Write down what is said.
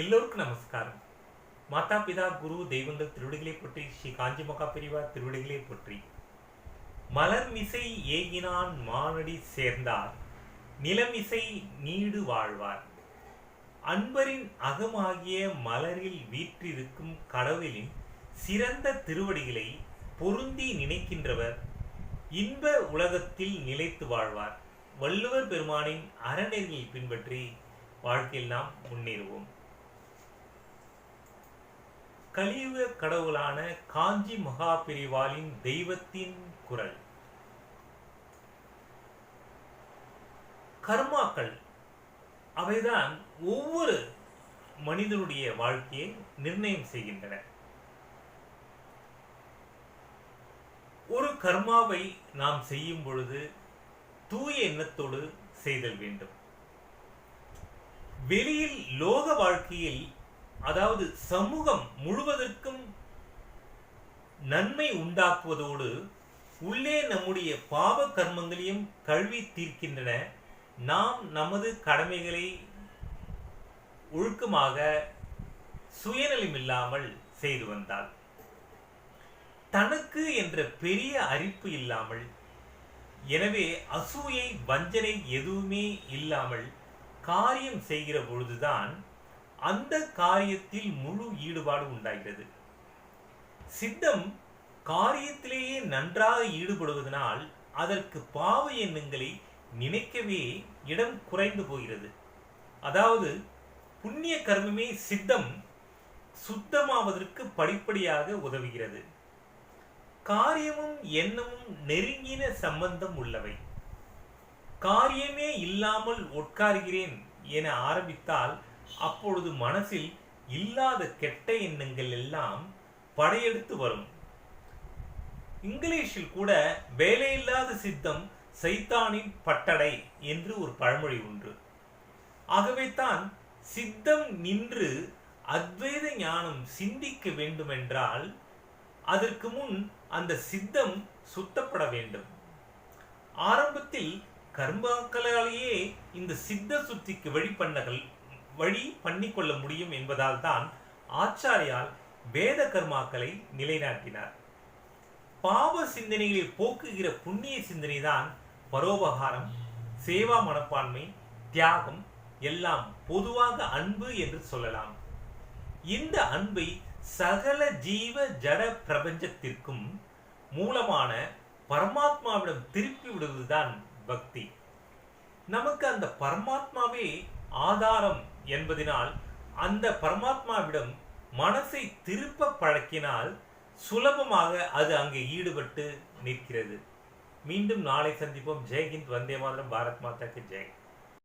எல்லோருக்கும் நமஸ்காரம். மாதா பிதா குரு தெய்வங்கள் திருவிடுகளை பற்றி ஸ்ரீ காஞ்சி மகா பிரிவா திருவிடுகளை பற்றி. மலர் மிசை ஏகினான் மானடி சேர்ந்தார். நிலமிசை நீடு வாழ்வார். அன்பரின் அகமாகிய மலரில் வீற்றிருக்கும் கடவுளின் சிறந்த திருவடிகளை பொருந்தி நினைக்கின்றவர் இன்ப உலகத்தில் நிலைத்து வாழ்வார். வள்ளுவர் பெருமானின் அறநெறியை பின்பற்றி வாழ்க்கையில் நாம் முன்னேறுவோம். கலியுக கடவுளான காஞ்சி மகாபிரிவாளின் தெய்வத்தின் குரல். கர்மாக்கள் அவைதான் ஒவ்வொரு மனிதனுடைய வாழ்க்கையை நிர்ணயம் செய்கின்றன. ஒரு கர்மாவை நாம் செய்யும் பொழுது தூய எண்ணத்தோடு செய்தல் வேண்டும். வெளியில் லோக வாழ்க்கையில் அதாவது சமூகம் முழுவதற்கும் நன்மை உண்டாக்குவதோடு உள்ளே நம்முடைய பாவ கர்மங்களையும் கழுவி தீர்க்கின்றன. நாம் நமது கடமைகளை ஒழுக்கமாக சுயநலமில்லாமல் செய்து வந்தால் தனக்கு என்ற பெரிய அரிப்பு இல்லாமல் எனவே அசூயை வஞ்சனை எதுவுமே இல்லாமல் காரியம் செய்கிற பொழுதுதான் அந்த காரியத்தில் முழு ஈடுபாடு உண்டாகிறது. சித்தம் காரியத்திலேயே நன்றாக ஈடுபடுவதனால் அதற்கு பாவ எண்ணங்களை நினைக்கவே இடம் குறைந்து போகிறது. அதாவது புண்ணிய கர்மமே சித்தம் சுத்தமாவதற்கு படிப்படியாக உதவுகிறது. காரியமும் எண்ணமும் நெருங்கின சம்பந்தம் உள்ளவை. காரியமே இல்லாமல் உட்கார்கிறேன் என ஆரம்பித்தால் அப்பொழுது மனசில் இல்லாத கெட்ட எண்ணங்கள் எல்லாம் படையெடுத்து வரும். இங்கிலீஷில் கூட வேலையில்லாத சித்தம் சைத்தானின் பட்டடை என்று ஒரு பழமொழி உண்டு. ஆகவே தான் சித்தம் நின்று அத்வைத ஞானம் சிந்திக்க வேண்டுமென்றால் அதற்கு முன் அந்த சித்தம் சுத்தப்பட வேண்டும். ஆரம்பத்தில் கர்மாக்களாலேயே இந்த சித்த சுத்திக்கு வழி பண்ணகள் வழி பண்ணிக்கொள்ள முடியும் என்பதால் தான் ஆச்சாரியால் வேத கர்மாக்களை நிலைநாட்டினார். பாவ சிந்தனைகளை போக்குகிற புண்ணிய சிந்தனை தான் பரோபகாரம் சேவா மனப்பான்மை தியாகம் எல்லாம் பொதுவாக அன்பு என்று சொல்லலாம். இந்த அன்பை சகல ஜீவ ஜட பிரபஞ்சத்திற்கும் மூலமான பரமாத்மாவிடம் திருப்பி விடுவதுதான் பக்தி. நமக்கு அந்த பரமாத்மாவே ஆதாரம் என்பதனால் அந்த பரமாத்மாவிடம் மனசை திருப்ப பழக்கினால் சுலபமாக அது அங்கே ஈடுபட்டு நிற்கிறது. மீண்டும் நாளை சந்திப்போம். ஜெய்ஹிந்த் வந்தே மாதிரம். பாரத் மாதாக்கு ஜெய்.